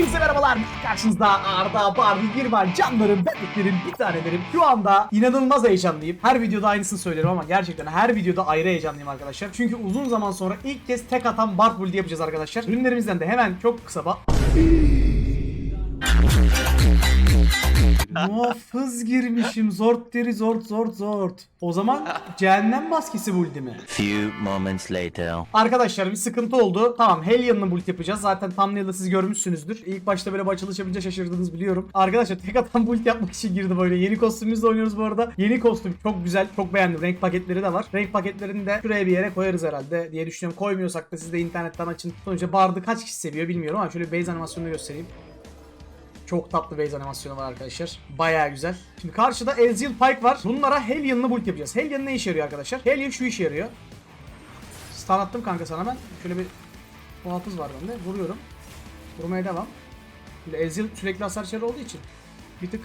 Hepinize merhabalar. Karşınızda Arda, Barbie, Girman, canlarım, bebeklerim, bir tanelerim. Şu anda inanılmaz heyecanlıyım. Her videoda aynısını söylerim ama gerçekten her videoda ayrı heyecanlıyım arkadaşlar. Çünkü uzun zaman sonra ilk kez tek atan Bart build yapacağız arkadaşlar. Ürünlerimizden de hemen çok kısa bak. Muhafız girmişim. Zort deri zort zort zort. O zaman cehennem maskesi build'i mi? Few moments later. Arkadaşlar bir sıkıntı oldu. Tamam Helion'la build yapacağız. Zaten thumbnail'da siz görmüşsünüzdür. İlk başta böyle açılış yapınca şaşırdınız biliyorum. Arkadaşlar tek atan build yapmak için girdim böyle. Yeni kostümümüzle oynuyoruz bu arada. Yeni kostüm çok güzel. Çok beğendim. Renk paketleri de var. Renk paketlerini de şuraya bir yere koyarız herhalde diye düşünüyorum. Koymuyorsak da siz de internetten açın. Sonuçta Bard'ı kaç kişi seviyor bilmiyorum ama şöyle base animasyonunu göstereyim. Çok tatlı base animasyonu var arkadaşlar. Bayağı güzel. Şimdi karşıda Ezreal Pike var. Bunlara Helion'la build yapacağız. Helion ne işe yarıyor arkadaşlar? Helion şu işe yarıyor. Stun attım kanka sana ben. Şöyle bir muhafız var bende. Vuruyorum. Vurmaya devam. Böyle Ezreal sürekli hasar çarı olduğu için bir tık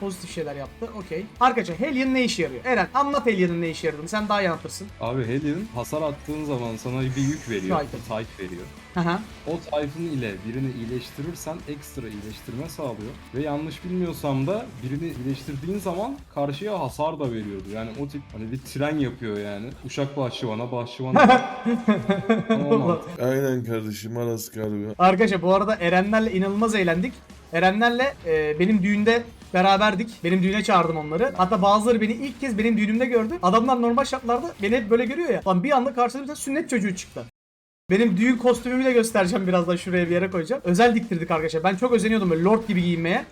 pozitif şeyler yaptı. Okey. Arkadaşlar Hellion ne işe yarıyor? Eren anlat Hellion'ın ne işe yaradığını. Sen daha iyi anlatırsın. Abi Hellion hasar attığın zaman sana bir yük veriyor, Type. bir type veriyor. Hı hı. O type'ın ile birini iyileştirirsen ekstra iyileştirme sağlıyor. Ve yanlış bilmiyorsam da birini iyileştirdiğin zaman karşıya hasar da veriyordu. Yani o tip hani bir tren yapıyor yani. Uşak bahçıvana, bahçıvana. Aynen kardeşim Aras galiba. Arkadaşlar bu arada Erenlerle inanılmaz eğlendik. Erenlerle e, benim düğünde beraberdik. Benim düğüne çağırdım onları. Hatta bazıları beni ilk kez benim düğünümde gördü. Adamlar normal şartlarda beni hep böyle görüyor ya. Lan bir anda karşıda sünnet çocuğu çıktı. Benim düğün kostümümü de göstereceğim birazdan şuraya bir yere koyacağım. Özel diktirdik arkadaşlar. Ben çok özeniyordum böyle lord gibi giyinmeye.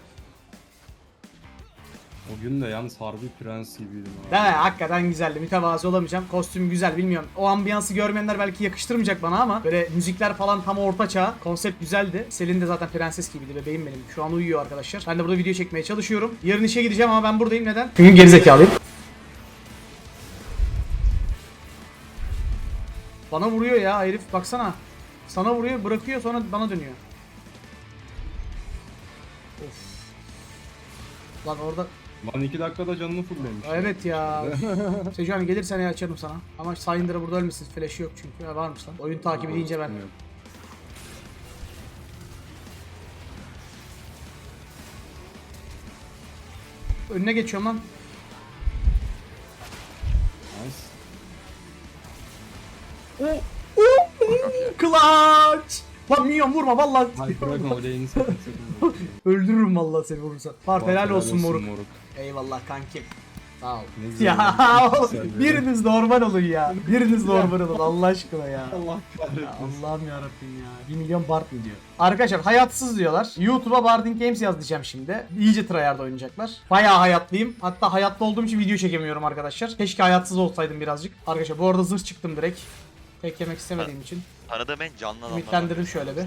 O gün de yalnız harbi prens gibiydim abi. Değil mi? Hakikaten güzeldi. Mütevazı olamayacağım. Kostüm güzel bilmiyorum. O ambiyansı görmeyenler belki yakıştırmayacak bana ama böyle müzikler falan tam orta çağ. Konsept güzeldi. Selin de zaten prenses gibiydi bebeğim benim. Şu an uyuyor arkadaşlar. Ben de burada video çekmeye çalışıyorum. Yarın işe gideceğim ama ben buradayım. Neden? Çünkü gerizekalıyım. Bana vuruyor ya herif baksana. Sana vuruyor bırakıyor sonra bana dönüyor. Of. Lan orada Lan iki dakikada canını fulllemiş. Evet ya. Sejuani gelirsen ya açarım sana. Ama Syndra burada ölmesin. Flash'ı yok çünkü. Ha, varmış lan. Oyun takibi deyince ben. Yok. Önüne geçiyorum lan. Nice. Clutch! Lan minyon vurma vallahi. Hayır bırakma o lane'i sakın sakın. Öldürürüm vallahi seni vurursan. Helal Helal olsun moruk. moruk. Eyvallah kankim. Sağ ol. Ya biriniz normal olun ya. Biriniz normal olun Allah aşkına ya. Allah kahretsin. Ya Allah'ım yarabbim ya. 1 milyon Bart mı diyor? Arkadaşlar hayatsız diyorlar. YouTube'a Barding Games yaz diyeceğim şimdi. İyice tryhard oynayacaklar. Bayağı hayatlıyım. Hatta hayatta olduğum için video çekemiyorum arkadaşlar. Keşke hayatsız olsaydım birazcık. Arkadaşlar bu arada zırh çıktım direkt. Tek yemek istemediğim için. Tanıdığım en canlı adamlar. Ümitlendirdim şöyle bir.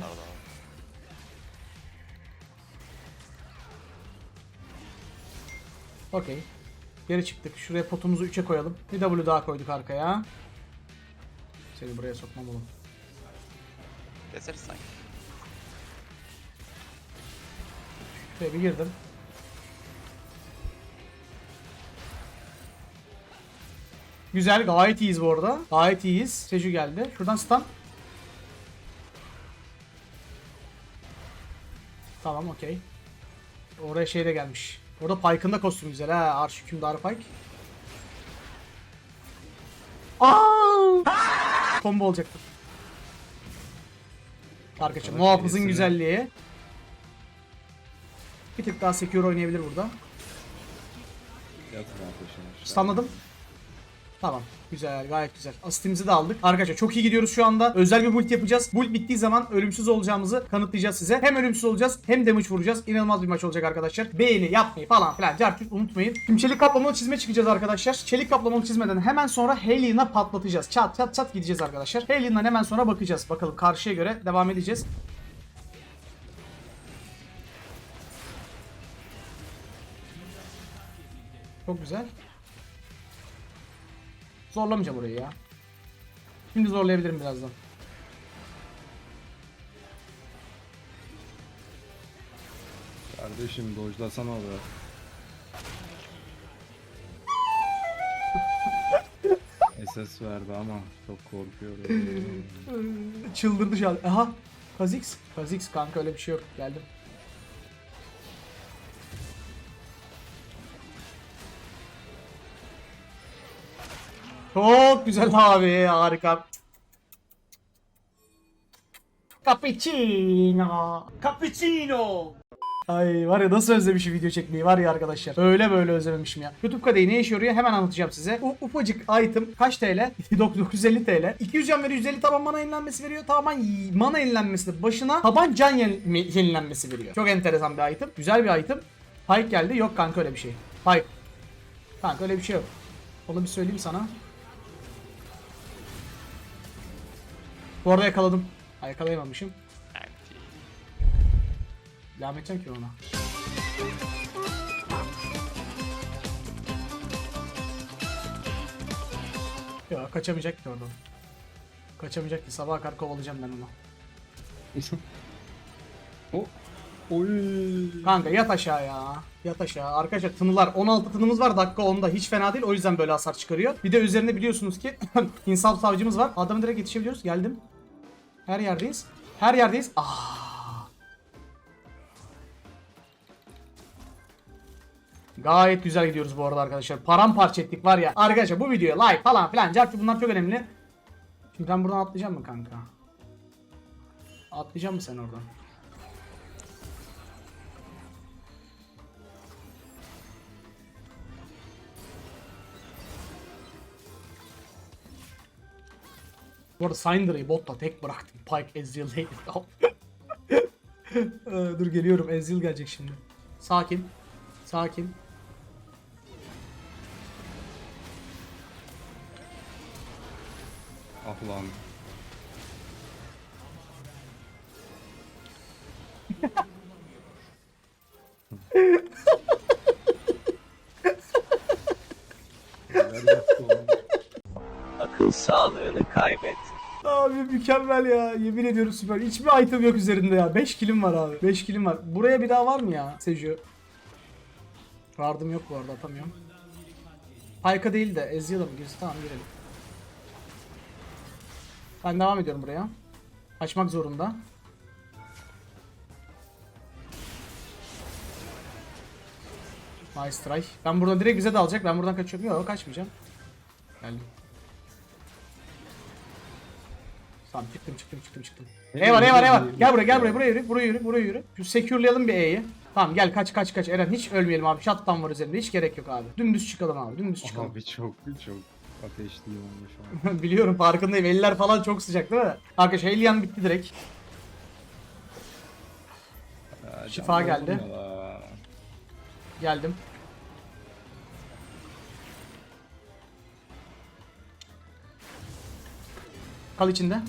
Okey. Geri çıktık. Şuraya potumuzu 3'e koyalım. Bir W daha koyduk arkaya. Seni buraya sokmam oğlum. Keseriz sanki. Şuraya bir girdim. Güzel gayet iyiyiz bu arada. Gayet iyiyiz. Seju geldi. Şuradan stun. Tamam okey. Oraya şey de gelmiş. Orada Pike'ın da kostümü güzel ha. Arş hükümdarı Pike. Aa! Combo olacaktı. Arkadaşlar muhafızın güzelliği. Bir tık daha secure oynayabilir burada. Stunladım. Tamam. Güzel, gayet güzel. Asistimizi de aldık. Arkadaşlar çok iyi gidiyoruz şu anda. Özel bir build yapacağız. Build bittiği zaman ölümsüz olacağımızı kanıtlayacağız size. Hem ölümsüz olacağız hem damage vuracağız. İnanılmaz bir maç olacak arkadaşlar. Beğeni yapmayı falan filan cartüt unutmayın. Şimdi çelik kaplamalı çizme çıkacağız arkadaşlar. Çelik kaplamalı çizmeden hemen sonra Helion'a patlatacağız. Çat çat çat gideceğiz arkadaşlar. Helion'dan hemen sonra bakacağız. Bakalım karşıya göre devam edeceğiz. Çok güzel. Zorlamayacağım orayı ya. Şimdi zorlayabilirim birazdan. Kardeşim dojlasana be. SS verdi ama çok korkuyorum. Çıldırdı şu an. Aha. Kha'Zix. Kha'Zix kanka öyle bir şey yok. Geldim. Çok güzel abi harika. Cappuccino. Cappuccino. Ay var ya nasıl özlemişim video çekmeyi var ya arkadaşlar. Öyle böyle özlememişim ya. YouTube kadehi ne işe yarıyor hemen anlatacağım size. U ufacık item kaç TL? 950 TL. 200 can veriyor 150 taban mana yenilenmesi veriyor. Taban mana yenilenmesi de başına taban can yeni- yenilenmesi veriyor. Çok enteresan bir item. Güzel bir item. Pike geldi. Yok kanka öyle bir şey. Pike. Kanka öyle bir şey yok. Onu bir söyleyeyim sana. Bu arada yakaladım. Ha, yakalayamamışım. Devam edeceğim ki ona. Ya kaçamayacak ki oradan. Kaçamayacak ki sabaha kadar kovalayacağım ben onu. O. Oy. Kanka yat aşağı ya. Yat aşağı. Arkadaşlar tınılar 16 tınımız var dakika 10'da hiç fena değil o yüzden böyle hasar çıkarıyor. Bir de üzerinde biliyorsunuz ki insaf savcımız var. Adamı direkt yetişebiliyoruz. Geldim. Her yerdeyiz. Her yerdeyiz. Ah. Gayet güzel gidiyoruz bu arada arkadaşlar. Paramparça ettik var ya. Arkadaşlar bu videoya like falan filan. Cevap bunlar çok önemli. Şimdi ben buradan atlayacağım mı kanka? Atlayacak mı sen oradan? Bu arada Syndra'yı botta tek bıraktım. Pike Ezreal late. Ee, Dur geliyorum. Ezreal gelecek şimdi. Sakin. Sakin. Ah lan. Abi mükemmel ya. Yemin ediyorum süper. Hiçbir item yok üzerinde ya. 5 kilim var abi. 5 kilim var. Buraya bir daha var mı ya Seju? Vardım yok bu arada atamıyorum. Payka değil de Ezreal'a mı girsin? Tamam girelim. Ben devam ediyorum buraya. Açmak zorunda. Nice try. Ben buradan direkt bize dalacak. Ben buradan kaçıyorum. Yok kaçmayacağım. Geldim. Tamam çıktım çıktım çıktım çıktım. E var E var E var. Gel buraya gel buraya buraya yürü buraya yürü buraya yürü. Şu secure'layalım bir E'yi. Tamam gel kaç kaç kaç Eren hiç ölmeyelim abi. Shutdown var üzerinde hiç gerek yok abi. Dümdüz çıkalım abi dümdüz çıkalım. Abi çok çok ateşliyim onu şu an. Biliyorum farkındayım. Eller falan çok sıcak değil mi? Arkadaşlar Hellion bitti direkt. Ya, Şifa geldi. Geldim. Kal içinde.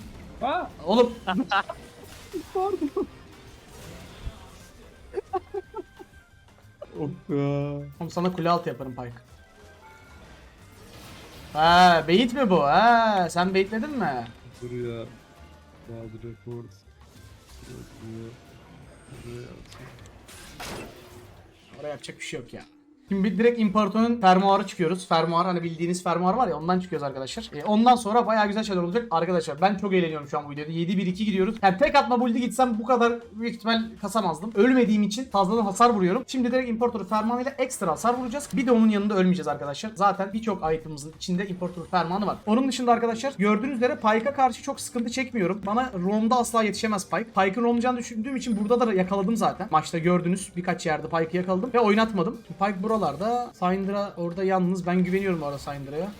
Aa! Oğlum. Of ya. Oğlum sana kule altı yaparım Pike. Ha, bait mi bu? Ha, sen baitledin mi? Dur ya. Bazı atayım. Oraya yapacak bir şey yok ya. Şimdi direkt İmparator'un fermuarı çıkıyoruz. Fermuar hani bildiğiniz fermuar var ya ondan çıkıyoruz arkadaşlar. E, ondan sonra bayağı güzel şeyler olacak. Arkadaşlar ben çok eğleniyorum şu an bu videoda. 7-1-2 gidiyoruz. Yani tek atma build'i gitsem bu kadar büyük ihtimal kasamazdım. Ölmediğim için fazladan hasar vuruyorum. Şimdi direkt İmparator fermuarıyla ekstra hasar vuracağız. Bir de onun yanında ölmeyeceğiz arkadaşlar. Zaten birçok itemımızın içinde İmparator fermanı var. Onun dışında arkadaşlar gördüğünüz üzere Pyke'a karşı çok sıkıntı çekmiyorum. Bana roam'da asla yetişemez Pyke. Pyke'ın roamlayacağını düşündüğüm için burada da yakaladım zaten. Maçta gördünüz birkaç yerde Pyke'ı yakaladım ve oynatmadım. Pyke buralarda. Syndra orada yalnız. Ben güveniyorum bu arada Syndra'ya.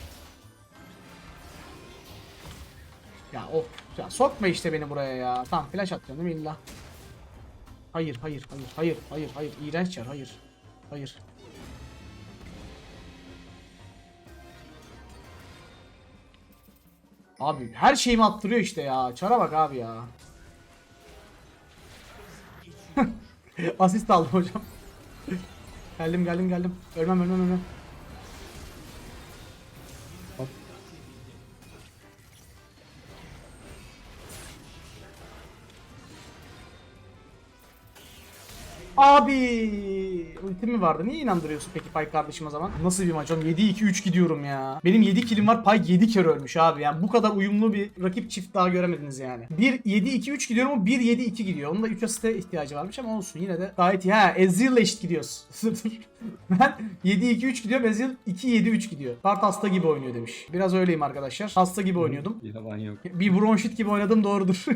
Ya of. Ya sokma işte beni buraya ya. Tamam flash değil mi illa? Hayır hayır hayır hayır hayır hayır. İğrenç çar hayır. Hayır. Abi her şeyimi attırıyor işte ya. Çara bak abi ya. Asist aldım hocam. Geldim geldim geldim. Ölmem ölmem ölmem. Abi ultim mi vardı? Niye inandırıyorsun peki Pike kardeşim o zaman? Nasıl bir maç oğlum? 7-2-3 gidiyorum ya. Benim 7 kilim var. Pike 7 kere ölmüş abi. Yani bu kadar uyumlu bir rakip çift daha göremediniz yani. 1-7-2-3 gidiyorum ama 1-7-2 gidiyor. Onun da 3 asiste ihtiyacı varmış ama olsun yine de gayet iyi. Ha Ezreal'la eşit gidiyoruz. ben 7-2-3 gidiyorum. Ezreal 2-7-3 gidiyor. Kart hasta gibi oynuyor demiş. Biraz öyleyim arkadaşlar. Hasta gibi oynuyordum. Yalan yok. Bir bronşit gibi oynadım doğrudur.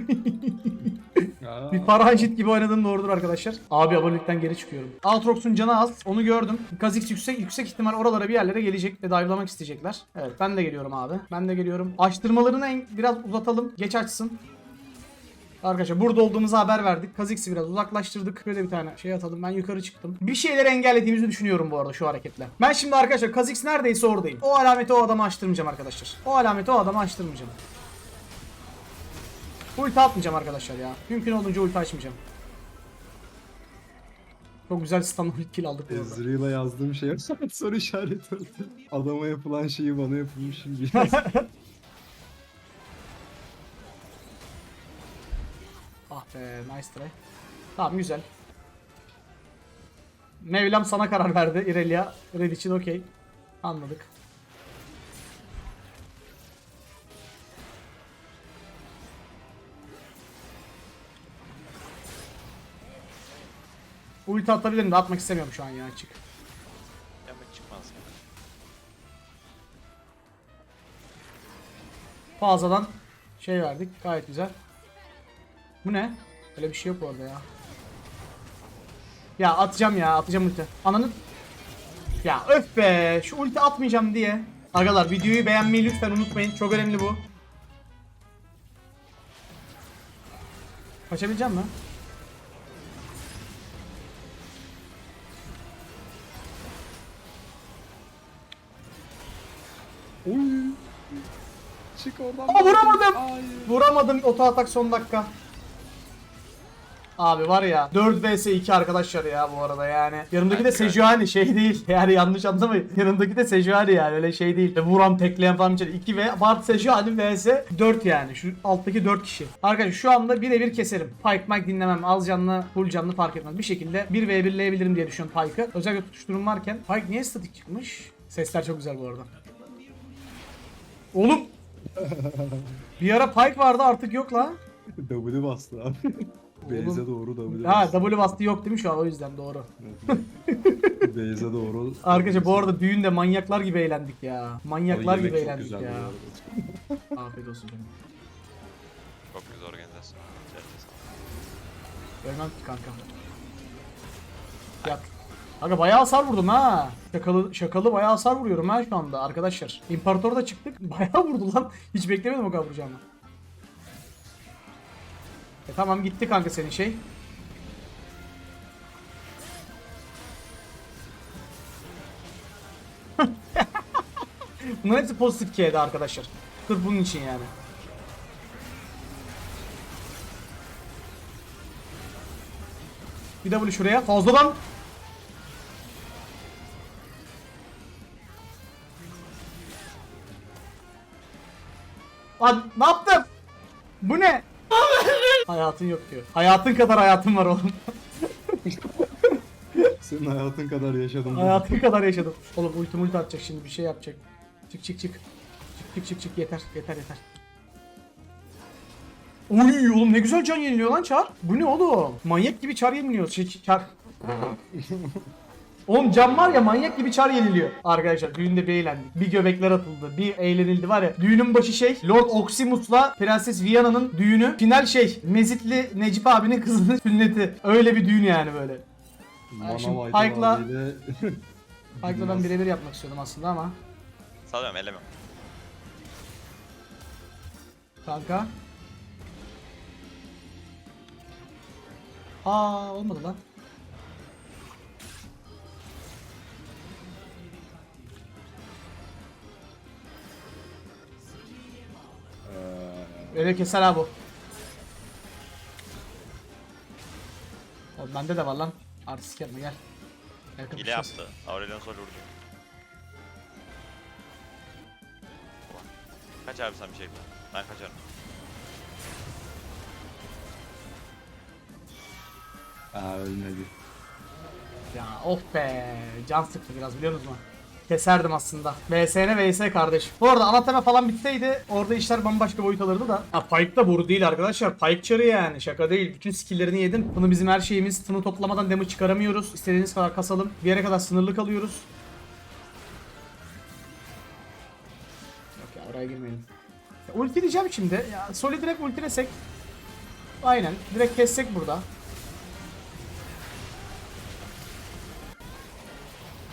Bir paranjit gibi oynadım doğrudur arkadaşlar. Abi abonelikten geri çıkıyorum. Aatrox'un canı az. Onu gördüm. Kazix yüksek yüksek ihtimal oralara bir yerlere gelecek ve dive'lamak isteyecekler. Evet ben de geliyorum abi. Ben de geliyorum. Açtırmalarını en, biraz uzatalım. Geç açsın. Arkadaşlar burada olduğumuzu haber verdik. Kazix'i biraz uzaklaştırdık. Böyle bir tane şey atalım. Ben yukarı çıktım. Bir şeyleri engellediğimizi düşünüyorum bu arada şu hareketle. Ben şimdi arkadaşlar Kazix neredeyse oradayım. O alameti o adama açtırmayacağım arkadaşlar. O alameti o adama açtırmayacağım. Ulti atmayacağım arkadaşlar ya. Mümkün olduğunca ulti açmayacağım. Çok güzel ulti kill aldık bu arada. Ezreal'a yazdığım şey soru işareti oldu. Adama yapılan şeyi bana yapılmış gibi. Ah be nice try. Tamam güzel. Mevlam sana karar verdi Irelia. Red için okey. Anladık. Ulti atabilirim de atmak istemiyorum şu an ya açık. Yemek çıkmaz. Fazladan şey verdik. Gayet güzel. Bu ne? Öyle bir şey yok orada ya. Ya atacağım ya. Atacağım ulti. Ananı... Ya öf be. Şu ulti atmayacağım diye. Agalar videoyu beğenmeyi lütfen unutmayın. Çok önemli bu. Kaçabileceğim mi? Çık oradan. Ama vuramadım. Hayır. Vuramadım oto atak son dakika. Abi var ya 4 vs 2 arkadaşlar ya bu arada yani. Yanımdaki de Sejuani şey değil. Yani yanlış anlamayın. Yanımdaki de Sejuani yani öyle şey değil. Vuran tekleyen falan şey. 2 ve Bart Sejuani vs 4 yani. Şu alttaki 4 kişi. Arkadaşlar şu anda birebir keserim. Pike Mike dinlemem. Az canlı full canlı fark etmez. Bir şekilde 1 v 1'leyebilirim diye düşünüyorum Pike'ı. Özellikle tutuşturum varken. Pike niye statik çıkmış? Sesler çok güzel bu arada. Oğlum bir ara Pike vardı artık yok lan. W bastı abi. Beyze doğru W Ha bastı. W bastı yok değil mi şu an o yüzden doğru. Beyze doğru. Arkadaşlar bu arada düğünde manyaklar gibi eğlendik ya. Manyaklar gibi yemek çok eğlendik bu ya. arada. Afiyet olsun canım. Çok güzel organizasyon. Gerçekten. Ölmem ki kanka. Yat. Kanka bayağı hasar vurdum ha. Şakalı, şakalı bayağı hasar vuruyorum ha şu anda arkadaşlar. İmparator'da çıktık bayağı vurdu lan. Hiç beklemedim o kadar vuracağımı. E tamam gitti kanka senin şey. Bunların hepsi pozitif K'de arkadaşlar. Sırf bunun için yani. Bir W şuraya. Fazladan. Lan ne yaptım? Bu ne? Hayatın yok diyor. Hayatın kadar hayatım var oğlum. Senin hayatın kadar yaşadım. Hayatın kadar yaşadım. Oğlum ulti multi atacak şimdi bir şey yapacak. Çık çık çık. Çık çık çık çık yeter yeter yeter. Oy oğlum ne güzel can yeniliyor lan çar. Bu ne oğlum? Manyak gibi çar yeniliyor. Şey, çar. Oğlum can var ya manyak gibi çar yeniliyor. Arkadaşlar düğünde bir eğlendik. Bir göbekler atıldı. Bir eğlenildi var ya. Düğünün başı şey Lord Oximus'la Prenses Viana'nın düğünü. Final şey Mezitli Necip abinin kızının sünneti. Öyle bir düğün yani böyle. Manav şimdi Pike'la- Pike'la ben birebir yapmak istiyordum aslında ama. Salıyorum ellemem. Kanka. Aa olmadı lan. Öyle keser ha bu. Oğlum bende de var lan. Artistik yapma gel. Yakın Hile yaptı. Aurelion Sol vurdu. Kaç abi sen bir şey bul. Ben kaçarım. Aa ölmedi. ya. Of be. Can sıktı biraz biliyor musunuz? Keserdim aslında. VSN VS kardeş. Bu arada anathema falan bitseydi orada işler bambaşka boyut alırdı da. Ha Pyke da boru değil arkadaşlar. Pyke çarı yani. Şaka değil. Bütün skilllerini yedim. Bunu bizim her şeyimiz. Tını toplamadan damage çıkaramıyoruz. İstediğiniz kadar kasalım. Bir yere kadar sınırlı kalıyoruz. Yok ya oraya girmeyelim. Ya, ulti diyeceğim şimdi. Ya Soli direkt ultilesek. Aynen. Direkt kessek burada.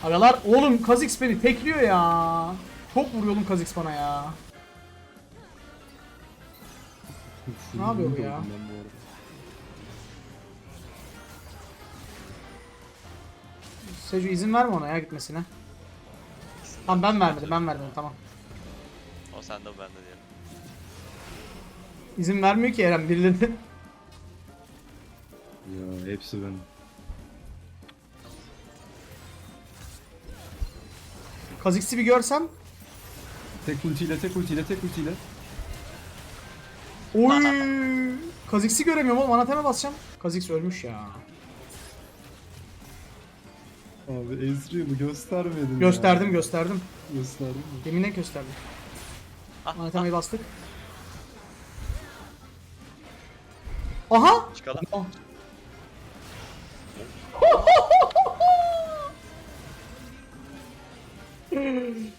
Agalar oğlum Kha'Zix beni tekliyor ya. Çok vuruyor oğlum Kha'Zix bana ya. Ne yapıyor bu ya? Seju izin verme ona ya gitmesine. Tamam ben vermedim ben vermedim tamam. O sende o bende diyelim. İzin vermiyor ki Eren birilerinin. Ya hepsi benim. Kha'Zix'i bir görsem. Tek ultiyle tek ultiyle tek ultiyle. Oy! Kha'Zix'i göremiyorum oğlum anateme basacağım. Kha'Zix ölmüş ya. Abi Ezreal'ı göstermedin Gösterdim gösterdim. Gösterdim mi? Yeminle gösterdim. Ah, Anatemayı bastık. Aha! Çıkalım. Ah. 음.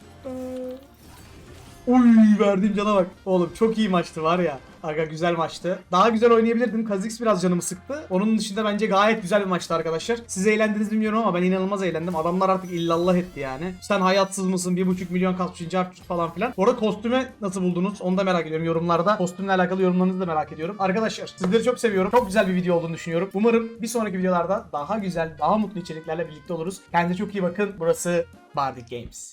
Uy verdiğim cana bak. Oğlum çok iyi maçtı var ya. Aga güzel maçtı. Daha güzel oynayabilirdim. Kha'Zix biraz canımı sıktı. Onun dışında bence gayet güzel bir maçtı arkadaşlar. Siz eğlendiniz bilmiyorum ama ben inanılmaz eğlendim. Adamlar artık illallah etti yani. Sen hayatsız mısın? 1.5 milyon kasmışsın çarpı falan filan. Bu arada kostümü nasıl buldunuz? Onu da merak ediyorum yorumlarda. Kostümle alakalı yorumlarınızı da merak ediyorum. Arkadaşlar sizleri çok seviyorum. Çok güzel bir video olduğunu düşünüyorum. Umarım bir sonraki videolarda daha güzel, daha mutlu içeriklerle birlikte oluruz. Kendinize çok iyi bakın. Burası Bardic Games.